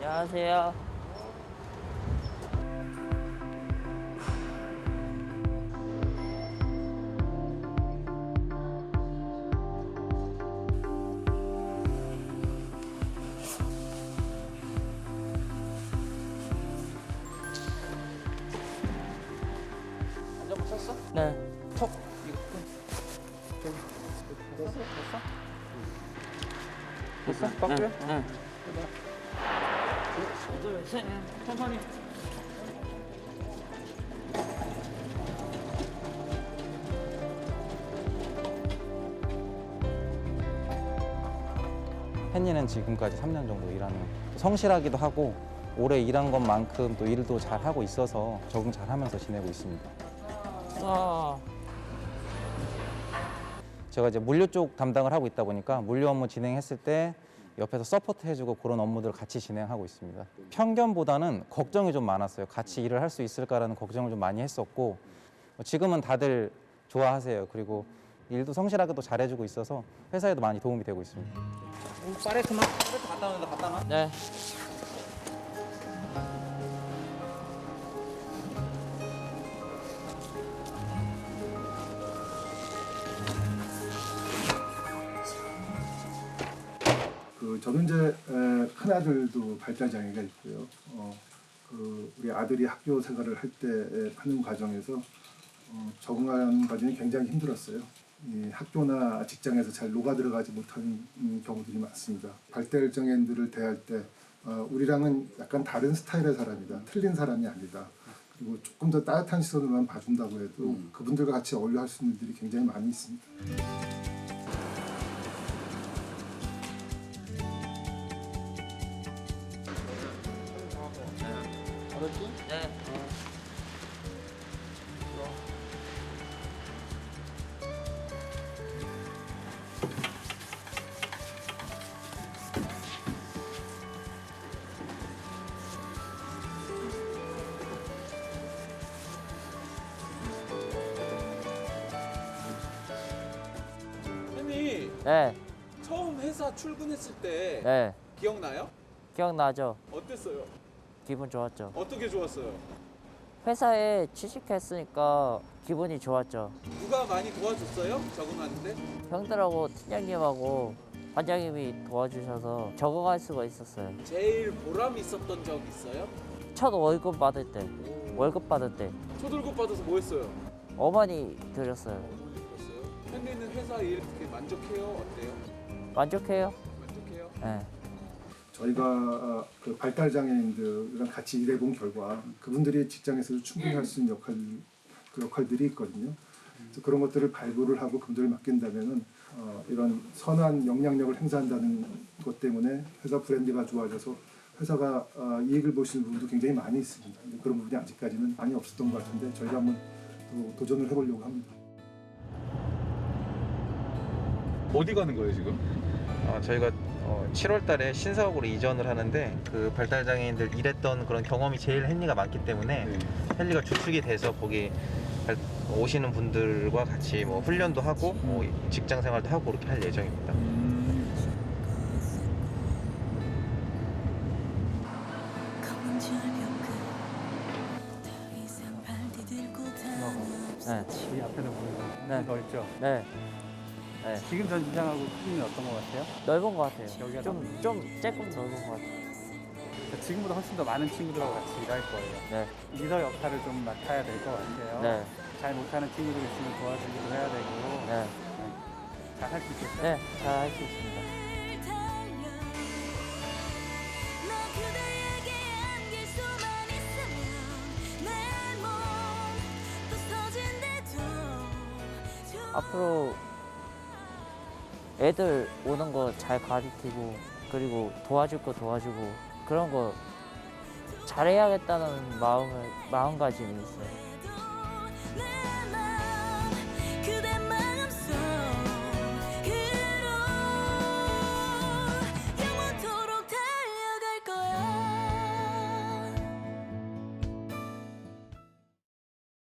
안녕하세요. 쳤어? 네. 턱 이거 좀 됐어? 됐어? 됐어? 빡줘요? 응. 천천히 헨리는 지금까지 3년 정도 일하는 성실하기도 하고 오래 일한 것만큼 또 일도 잘 하고 있어서 적응 잘 하면서 지내고 있습니다. 와. 제가 이제 물류 쪽 담당을 하고 있다 보니까 물류 업무 진행했을 때 옆에서 서포트 해주고 그런 업무들을 같이 진행하고 있습니다. 편견보다는 걱정이 좀 많았어요. 같이 일을 할 수 있을까라는 걱정을 좀 많이 했었고 지금은 다들 좋아하세요. 그리고 일도 성실하게 또 잘해주고 있어서 회사에도 많이 도움이 되고 있습니다. 파레트만 파레트 갖다 놓는다 갖다 놔 네. 그 저는 이제 에, 큰 아들도 발달 장애가 있고요. 어, 그 우리 아들이 학교 생활을 할 때 하는 과정에서 어, 적응하는 과정이 굉장히 힘들었어요. 이 학교나 직장에서 잘 녹아 들어가지 못하는 음, 경우들이 많습니다. 발달 장애인들을 대할 때 어, 우리랑은 약간 다른 스타일의 사람이다. 틀린 사람이 아니다. 그리고 조금 더 따뜻한 시선으로만 봐준다고 해도 그분들과 같이 어울려 할 수 있는 일들이 굉장히 많이 있습니다. 알았지? 네. 혜미 네. 처음 회사 출근했을 때 네. 기억나요? 기억나죠? 어땠어요? 기분 좋았죠. 어떻게 좋았어요? 회사에 취직했으니까 기분이 좋았죠. 누가 많이 도와줬어요? 적응하는데? 형들하고 팀장님하고 반장님이 도와주셔서 적응할 수가 있었어요. 제일 보람 있었던 적 있어요? 첫 월급 받을 때, 오. 월급 받을 때 초들급 받아서 뭐 했어요? 어머니 드렸어요. 혜미는 회사 일 만족해요? 어때요? 만족해요? 만족해요? 네. 저희가 어, 그 발달 장애인들이랑 같이 일해본 결과 그분들이 직장에서도 충분히 할 수 있는 역할 그 역할들이 있거든요. 그래서 그런 것들을 발굴을 하고 그분들을 맡긴다면은 어, 이런 선한 영향력을 행사한다는 것 때문에 회사 브랜드가 좋아져서 회사가 어, 이익을 보시는 부분도 굉장히 많이 있습니다. 그런 부분이 아직까지는 많이 없었던 것 같은데 저희가 한번 또 도전을 해보려고 합니다. 어디 가는 거예요 지금? 어, 저희가 7월 달에 신사옥으로 이전을 하는데 그 발달 장애인들 일했던 그런 경험이 제일 헨리가 많기 때문에 네. 헨리가 주축이 돼서 거기 발- 오시는 분들과 같이 뭐 훈련도 하고 뭐 직장 생활도 하고 그렇게 할 예정입니다. 검은 절벽 끝더 이상 발 디딜 곳 네. 이 앞에는 보이고 네. 넓죠. 네. 네. 지금 전시장하고 크기는 어떤 것 같아요? 넓은 것 같아요. 여기가 좀, 좀 조금 넓은 것 같아요. 지금보다 훨씬 더 많은 친구들하고 같이 일할 거예요. 네. 리더 역할을 좀 맡아야 될 것 같아요. 네. 잘 못하는 친구들 있으면 도와주기도 해야 되고 네. 잘 할 수 있겠죠? 네. 잘 할 수 있습니다. 앞으로 애들 오는 거 잘 가르치고 그리고 도와줄 거 도와주고 그런 거 잘해야겠다는 마음을 마음가짐이 있어요.